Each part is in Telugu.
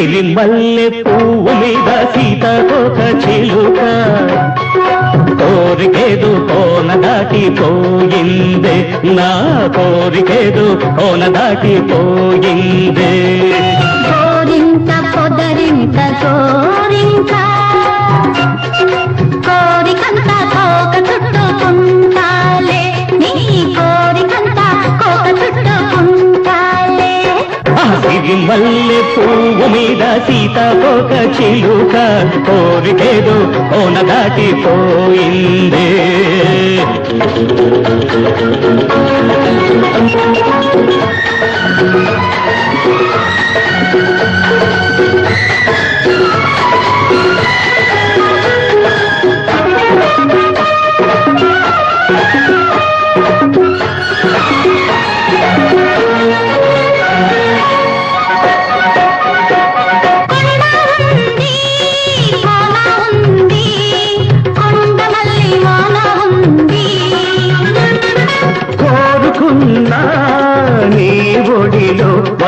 సిరిమల్లె పువ్వు మీద సీతకొక చిలుక. కోరికేదు కోన దాటిపోయిందే నా కోరికేదు కోన దాటిపోయిందే గోరింట పొదరింట గోరింట కోరికంత కోక చుట్టుకుంటాలే. నీ కోరికంత కోక చుట్టుకుంటాలే. ఆ సిరిమల్లె పువ్వు మీద సీతకొక చిలుక కోరికేదో ఓన దాటిపోయిందే.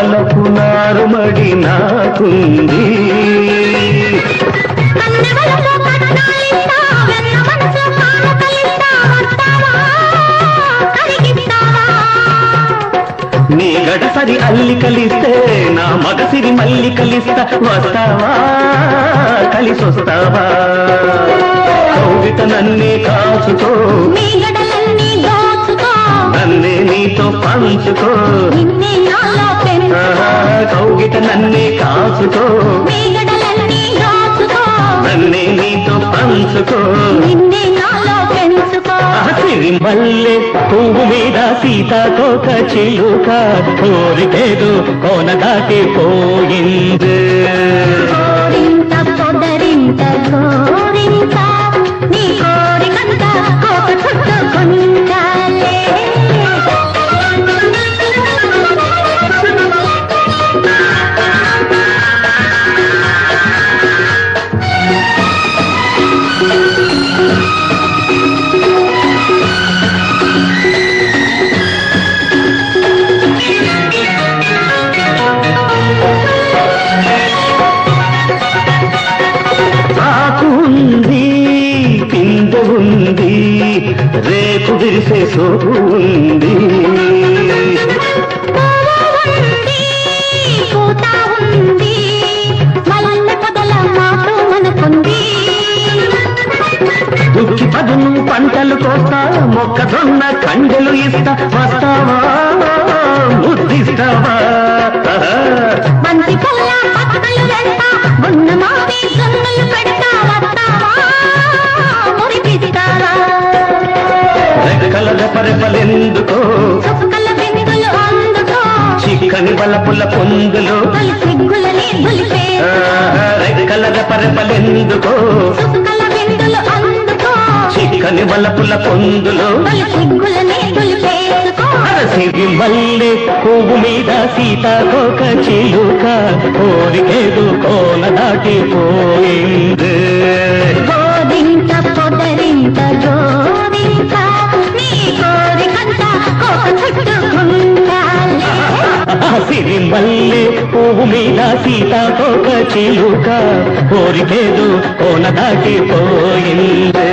ఒడిలో నారుమడి నాకుంది. నీ గడసరి అల్లి కలిస్తే నా మగసిరి మల్లికలిస్తా వస్తావా? కలిసొస్తావా? కౌగిట నన్నే కాచుకో. నన్నే నీతో పంచుకో. కౌగిట నన్నే కాచుకో. నన్నే నీతో పంచుకో. సిరి మల్లె పువ్వు మీద సీతాకోక చిలుక. కోరికేదు కోన దాటిపోయింది కోరింత ఉంది పిందె ఉంది రేపు విరిసే సోపు ఉంది. దుక్కి పదును పంటలు కోస్తా మొక్కజొన్న కండెలు ఇస్తా వస్తావా ముద్దిస్తావా? చిక్కని బలపుల పొందులు తొలి సిగ్గులని దులిపే ఆహా, రెక్కల రెపరెపలెందుకో చిక్కని బలపుల పొందులు సిరి మల్లె పువ్వు మీద సీతాకోక చిలుక కోరికేదు కోన దాటిపోయింది గోరింట పొదరింట గోరింట నీ కోరికంత కోక చుట్టుకుంటాలే సిరి సిరిమల్లె పువ్వు మీద సీతాకోక చిలుక కోరికేదు కోన దాటిపోయింది.